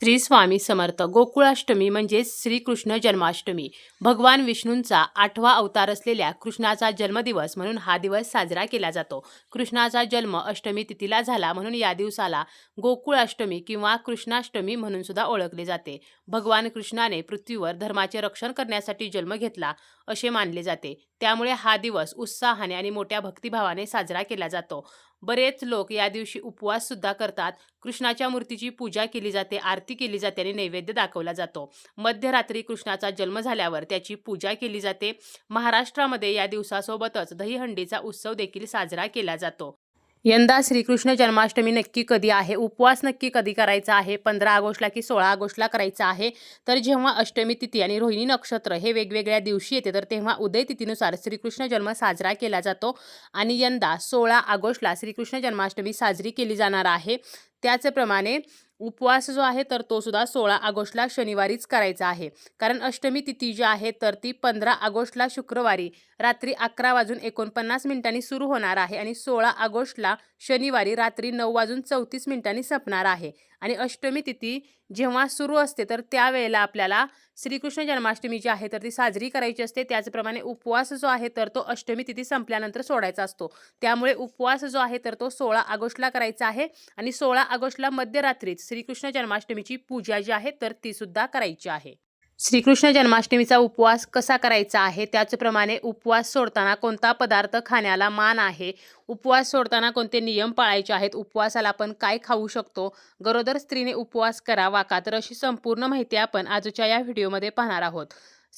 श्री स्वामी समर्थ. गोकुळाष्टमी म्हणजेच श्रीकृष्ण जन्माष्टमी. भगवान विष्णूंचा आठवा अवतार असलेल्या कृष्णाचा जन्मदिवस म्हणून हा दिवस साजरा केला जातो. कृष्णाचा जन्म अष्टमी तिथीला झाला म्हणून या दिवसाला गोकुळाष्टमी किंवा कृष्णाष्टमी म्हणून सुद्धा ओळखले जाते. भगवान कृष्णाने पृथ्वीवर धर्माचे रक्षण करण्यासाठी जन्म घेतला असे मानले जाते. त्यामुळे हा दिवस उत्साहाने आणि मोठ्या भक्तिभावाने साजरा केला जातो. बरेच लोक या दिवशी उपवास सुद्धा करतात. कृष्णाच्या मूर्तीची पूजा केली जाते आरती केली जाते आणि नैवेद्य दाखवला जातो. मध्यरात्री कृष्णाचा जन्म झाल्यावर त्याची पूजा केली जाते. महाराष्ट्रामध्ये या दिवसासोबतच दहीहंडीचा उत्सव देखील साजरा केला जातो. यंदा श्रीकृष्ण जन्माष्टमी नक्की कधी आहे? उपवास नक्की कधी करायचा आहे? पंधरा ऑगस्टला की सोळा ऑगस्टला करायचा आहे? तर जेव्हा अष्टमी तिथी आणि रोहिणी नक्षत्र हे वेगवेगळ्या दिवशी येते तर तेव्हा उदय तिथीनुसार श्रीकृष्ण जन्म साजरा केला जातो. आणि यंदा सोळा ऑगस्टला श्रीकृष्ण जन्माष्टमी साजरी केली जाणार आहे. त्याचप्रमाणे उपवास जो आहे तर तो सुद्धा सोळा ऑगस्टला शनिवारीच करायचा आहे. कारण अष्टमी तिथी जी आहे तर ती पंधरा ऑगस्टला शुक्रवारी रात्री अकरा वाजून एकोणपन्नास मिनिटांनी सुरू होणार आहे आणि सोळा ऑगस्टला शनिवारी रात्री नऊ वाजून चौतीस मिनिटांनी संपणार आहे. आणि अष्टमी तिथी जेव्हा सुरू असते तर त्यावेळेला आपल्याला श्रीकृष्ण जन्माष्टमी जी आहे तर ती साजरी करायची असते. त्याचप्रमाणे उपवास जो आहे तर तो अष्टमी तिथी संपल्यानंतर सोडायचा असतो. त्यामुळे उपवास जो आहे तर तो सोळा ऑगस्टला करायचा आहे आणि सोळा ऑगस्टला मध्यरात्रीच श्रीकृष्ण जन्माष्टमीची पूजा जी आहे तर तीसुद्धा करायची आहे. श्रीकृष्ण जन्माष्टमीचा उपवास कसा करायचा आहे? त्याचप्रमाणे उपवास सोडताना कोणता पदार्थ खाण्याला मान आहे? उपवास सोडताना कोणते नियम पाळायचे आहेत? उपवासाला आपण काय खाऊ शकतो? गरोदर स्त्रीने उपवास करावा का? तर अशी संपूर्ण माहिती आपण आजच्या या व्हिडिओमध्ये पाहणार आहोत.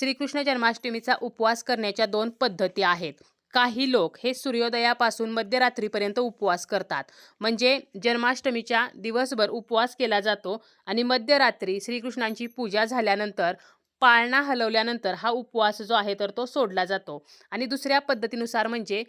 श्रीकृष्ण जन्माष्टमीचा उपवास करण्याच्या दोन पद्धती आहेत. काही लोक हे सूर्योदयापासून मध्यरात्रीपर्यंत उपवास करतात. म्हणजे जन्माष्टमीच्या दिवसभर उपवास केला जातो आणि मध्यरात्री श्रीकृष्णांची पूजा झाल्यानंतर पाळणा हलवल्यानंतर हा उपवास जो आहे तर तो सोडला जातो. आणि दुसऱ्या पद्धतीनुसार म्हणजे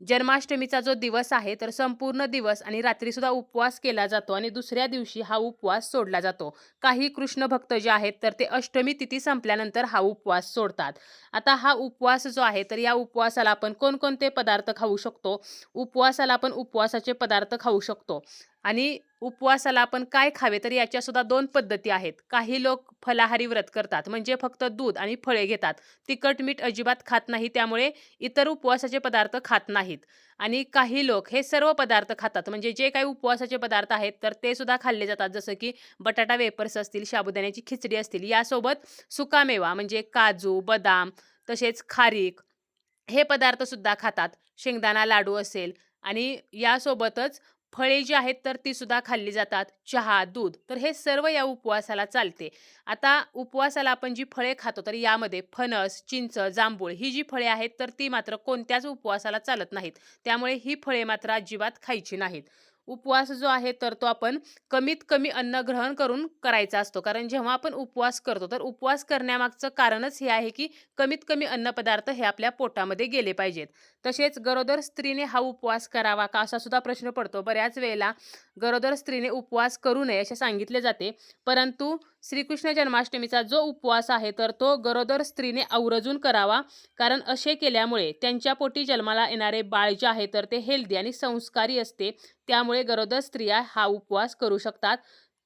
जन्माष्टमीचा जो दिवस आहे तर संपूर्ण दिवस आणि रात्रीसुद्धा उपवास केला जातो आणि दुसऱ्या दिवशी हा उपवास सोडला जातो. काही कृष्ण भक्त जे आहेत तर ते अष्टमी तिथी संपल्यानंतर हा उपवास सोडतात. आता हा उपवास जो आहे तर या उपवासाला आपण कोणकोणते पदार्थ खाऊ शकतो? उपवासाला आपण उपवासाचे पदार्थ खाऊ शकतो. आणि उपवासाला आपण काय खावे तर याच्यासुद्धा दोन पद्धती आहेत. काही लोक फलाहारी व्रत करतात म्हणजे फक्त दूध आणि फळे घेतात. तिखट मीठ अजिबात खात नाही त्यामुळे इतर उपवासाचे पदार्थ खात नाहीत. आणि काही लोक हे सर्व पदार्थ खातात म्हणजे जे काही उपवासाचे पदार्थ आहेत तर ते सुद्धा खाल्ले जातात. जसं की बटाटा वेपर्स असतील साबुदाण्याची खिचडी असतील यासोबत सुकामेवा म्हणजे काजू बदाम तसेच खारीक हे पदार्थसुद्धा खातात. शेंगदाणा लाडू असेल आणि यासोबतच फळे जी आहेत तर ती सुद्धा खाल्ली जातात. चहा दूध तर हे सर्व या उपवासाला चालते. आता उपवासाला आपण जी फळे खातो तर यामध्ये फणस चिंच जांभूळ ही जी फळे आहेत तर ती मात्र कोणत्याच उपवासाला चालत नाहीत. त्यामुळे ही फळे मात्र अजिबात खायची नाहीत. उपवास जो आहे तर तो आपण कमीत कमी अन्न ग्रहण करून करायचा असतो. कारण जेव्हा आपण उपवास करतो तर उपवास करण्यामागचं कारणच हे आहे की कमीत कमी अन्नपदार्थ हे आपल्या पोटामध्ये गेले पाहिजेत. तसेच गरोदर स्त्रीने हा उपवास करावा का असा सुद्धा प्रश्न पडतो. बऱ्याच वेळेला गरोदर स्त्रीने उपवास करू नये असे सांगितले जाते. परंतु श्रीकृष्ण जन्माष्टमीचा जो उपवास आहे तर तो गरोदर स्त्रीने आवर्जून करावा. कारण असे केल्यामुळे त्यांच्या पोटी जन्माला येणारे बाळ जे आहे तर ते हेल्दी आणि संस्कारी असते. त्यामुळे गरोदर स्त्रिया हा उपवास करू शकतात.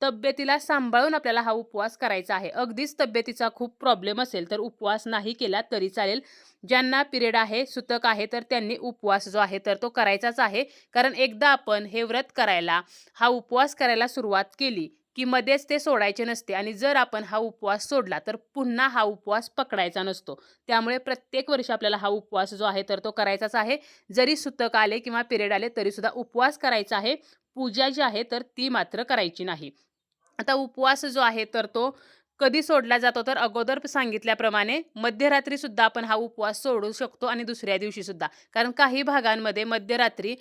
तब्येतीला सांभाळून आपल्याला हा उपवास करायचा आहे. अगदीच तब्येतीचा खूप प्रॉब्लेम असेल तर उपवास नाही केला तरी चालेल. ज्यांना पिरियड आहे सुतक आहे तर त्यांनी उपवास जो आहे तर तो करायचाच आहे. कारण एकदा आपण हे व्रत करायला हा उपवास करायला सुरुवात केली की मध्येच ते सोडायचे नसते आणि जर आपण हा उपवास सोडला तर पुन्हा हा उपवास पकडायचा नसतो. त्यामुळे प्रत्येक वर्षी आपल्याला हा उपवास जो आहे तर तो करायचाच आहे. जरी सुतक आले किंवा पिरियड आले तरीसुद्धा उपवास करायचा आहे. पूजा जी आहे तर ती मात्र करायची नाही. आता उपवास जो आहे तर तो कधी सोडला जातो तर अगोदर सांगितल्याप्रमाणे मध्यरात्री सुद्धा आपण हा उपवास सोडू शकतो आणि दुसऱ्या दिवशी सुद्धा. कारण काही भागांमध्ये मध्यरात्री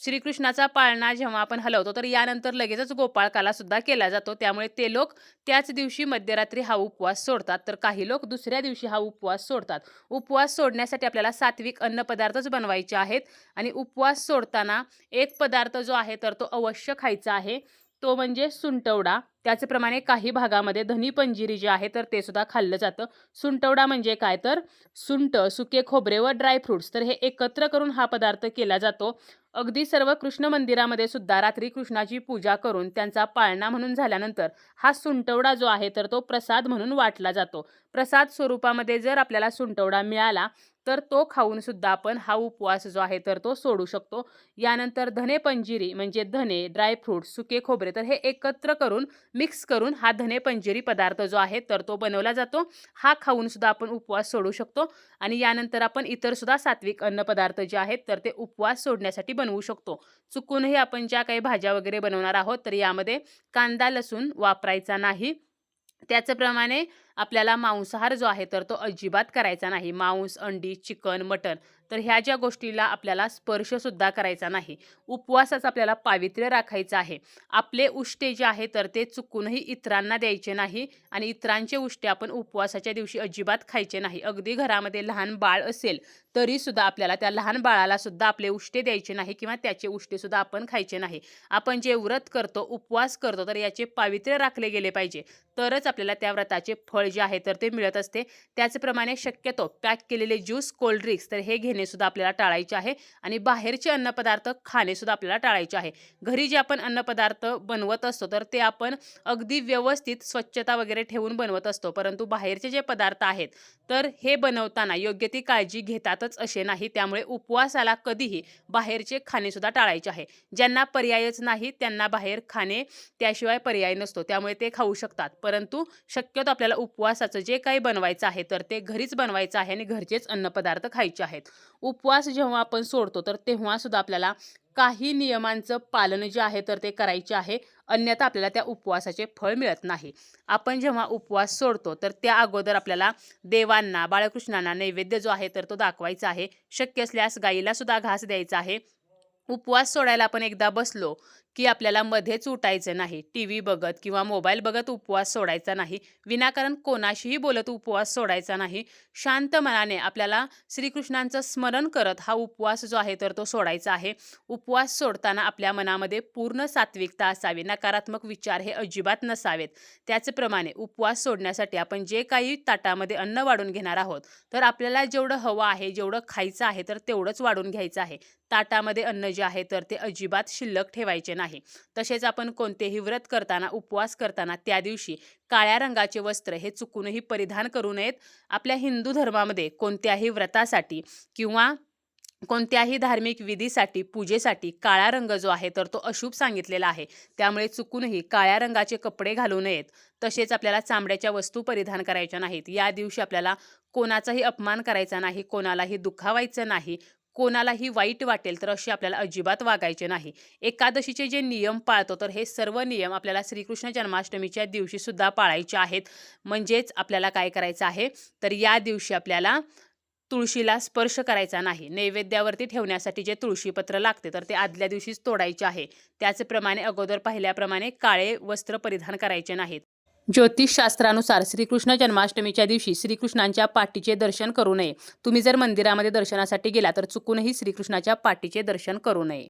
श्रीकृष्णाचा पाळणा जेव्हा आपण हलवतो तर यानंतर लगेचच गोपाळकाला सुद्धा केला जातो. त्यामुळे ते लोक त्याच दिवशी मध्यरात्री हा उपवास सोडतात. तर काही लोक दुसऱ्या दिवशी हा उपवास सोडतात. उपवास सोडण्यासाठी आपल्याला सात्विक अन्नपदार्थच बनवायचे आहेत. आणि उपवास सोडताना एक पदार्थ जो आहे तर तो अवश्य खायचा आहे. तो म्हणजे सुंटवडा. त्याचप्रमाणे काही भागामध्ये धनी पंजिरी जे आहे तर ते सुद्धा खाल्लं जातं. सुंटवडा म्हणजे काय? तर सुंट सुके खोबरे व ड्रायफ्रुट्स. तर हे एकत्र करून हा पदार्थ केला जातो. अगदी सर्व कृष्ण मंदिरामध्ये सुद्धा रात्री कृष्णाची पूजा करून त्यांचा पाळणा म्हणून झाल्यानंतर हा सुंटवडा जो आहे तर तो प्रसाद म्हणून वाटला जातो. प्रसाद स्वरूपामध्ये जर आपल्याला सुंटवडा मिळाला तर तो खाऊन सुद्धा आपण हा उपवास जो आहे तर तो सोडू शकतो. यानंतर धने पंजिरी म्हणजे धने ड्रायफ्रूट सुके खोबरे तर हे एकत्र करून मिक्स करून हा धने पंजिरी पदार्थ जो आहे तर तो बनवला जातो. हा खाऊन सुद्धा आपण उपवास सोडू शकतो. आणि यानंतर आपण इतर सुद्धा सात्विक अन्नपदार्थ जे आहेत तर ते उपवास सोडण्यासाठी बनवू शकतो. चुकूनही आपण ज्या काही भाज्या वगैरे बनवणार आहोत तर यामध्ये कांदा लसूण वापरायचा नाही. त्याचप्रमाणे आपल्याला मांसाहार जो आहे तर तो अजिबात करायचा नाही. मांस अंडी चिकन मटन तर ह्या ज्या गोष्टीला आपल्याला स्पर्शसुद्धा करायचा नाही. उपवासाचं आपल्याला पावित्र्य राखायचं आहे. आपले उष्टे जे आहे तर ते चुकूनही इतरांना द्यायचे नाही आणि इतरांचे उष्टे आपण उपवासाच्या दिवशी अजिबात खायचे नाही. अगदी घरामध्ये लहान बाळ असेल तरीसुद्धा आपल्याला त्या लहान बाळालासुद्धा आपले उष्टे द्यायचे नाही किंवा त्याचे उष्टेसुद्धा आपण खायचे नाही. आपण जे व्रत करतो उपवास करतो तर याचे पावित्र्य राखले गेले पाहिजे. तरच आपल्याला त्या व्रताचे फळ जे आहे तर ते मिळत असते. त्याचप्रमाणे शक्यतो पॅक केलेले ज्यूस कोल्ड ड्रिंक्स तर हे घेणे सुद्धा आपल्याला टाळायचे आहे. आणि बाहेरचे अन्नपदार्थ खाणेसुद्धा आपल्याला टाळायचे आहे. घरी जे आपण अन्नपदार्थ बनवत असतो तर ते आपण अगदी व्यवस्थित स्वच्छता वगैरे ठेवून बनवत असतो. परंतु बाहेरचे जे पदार्थ आहेत तर हे बनवताना योग्य ती काळजी घेतातच असे नाही. त्यामुळे उपवासाला कधीही बाहेरचे खाणेसुद्धा टाळायचे आहे. ज्यांना पर्यायच नाही त्यांना बाहेर खाणे त्याशिवाय पर्याय नसतो. त्यामुळे ते खाऊ शकतात. परंतु शक्यतो आपल्याला उप उपवासाचं जे काही बनवायचं आहे तर ते घरीच बनवायचं आहे आणि घरचेच अन्नपदार्थ खायचे आहेत. उपवास जेव्हा आपण सोडतो तर तेव्हा सुद्धा आपल्याला काही नियमांचं पालन जे आहे तर ते करायचे आहे. अन्यथा आपल्याला त्या उपवासाचे फळ मिळत नाही. आपण जेव्हा उपवास सोडतो तर त्या अगोदर आपल्याला देवांना बाळकृष्णांना नैवेद्य जो आहे तर तो दाखवायचा आहे. शक्य असल्यास गाईला सुद्धा घास द्यायचा आहे. उपवास सोडायला आपण एकदा बसलो की आपल्याला मध्येच उठायचं नाही. टी व्ही बघत किंवा मोबाईल बघत उपवास सोडायचा नाही. विनाकारण कोणाशीही बोलत उपवास सोडायचा नाही. शांत मनाने आपल्याला श्रीकृष्णांचं स्मरण करत हा उपवास जो आहे तर तो सोडायचा आहे. उपवास सोडताना आपल्या मनामध्ये पूर्ण सात्विकता असावी. नकारात्मक विचार हे अजिबात नसावेत. त्याचप्रमाणे उपवास सोडण्यासाठी आपण जे काही ताटामध्ये अन्न वाढून घेणार आहोत तर आपल्याला जेवढं हवं आहे जेवढं खायचं आहे तर तेवढंच वाढून घ्यायचं आहे. ताटामध्ये अन्न जे आहे तर ते अजिबात शिल्लक ठेवायचे नाही. तसेच आपण कोणतेही व्रत करताना उपवास करताना त्या दिवशी काळ्या रंगाचे वस्त्र हे चुकूनही परिधान करू नयेत. आपल्या हिंदू धर्मामध्ये कोणत्याही व्रतासाठी किंवा कोणत्याही धार्मिक विधीसाठी पूजेसाठी काळा रंग जो आहे तर तो अशुभ सांगितलेला आहे. त्यामुळे चुकूनही काळ्या रंगाचे कपडे घालू नयेत. तसेच आपल्याला चांबड्याच्या वस्तू परिधान करायच्या नाहीत. या दिवशी आपल्याला कोणाचाही अपमान करायचा नाही कोणालाही दुखावायचं नाही कोणालाही वाईट वाटेल तर असे आपल्याला अजिबात वागायचे नाही. एकादशीचे जे नियम पाळतो तर हे सर्व नियम आपल्याला श्रीकृष्ण जन्माष्टमीच्या दिवशीसुद्धा पाळायचे आहेत. म्हणजेच आपल्याला काय करायचं आहे? तर या दिवशी आपल्याला तुळशीला स्पर्श करायचा नाही. नैवेद्यावरती ठेवण्यासाठी जे तुळशीपत्र लागते तर ते आदल्या दिवशीच तोडायचे आहे. त्याचप्रमाणे अगोदर पाहिल्याप्रमाणे काळे वस्त्र परिधान करायचे नाहीत. ज्योतिषशास्त्रानुसार श्रीकृष्ण जन्माष्टमीच्या दिवशी श्रीकृष्णांच्या पाठीचे दर्शन करू नये. तुम्ही जर मंदिरामध्ये दर्शनासाठी गेला तर चुकूनही श्रीकृष्णाच्या पाठीचे दर्शन करू नये.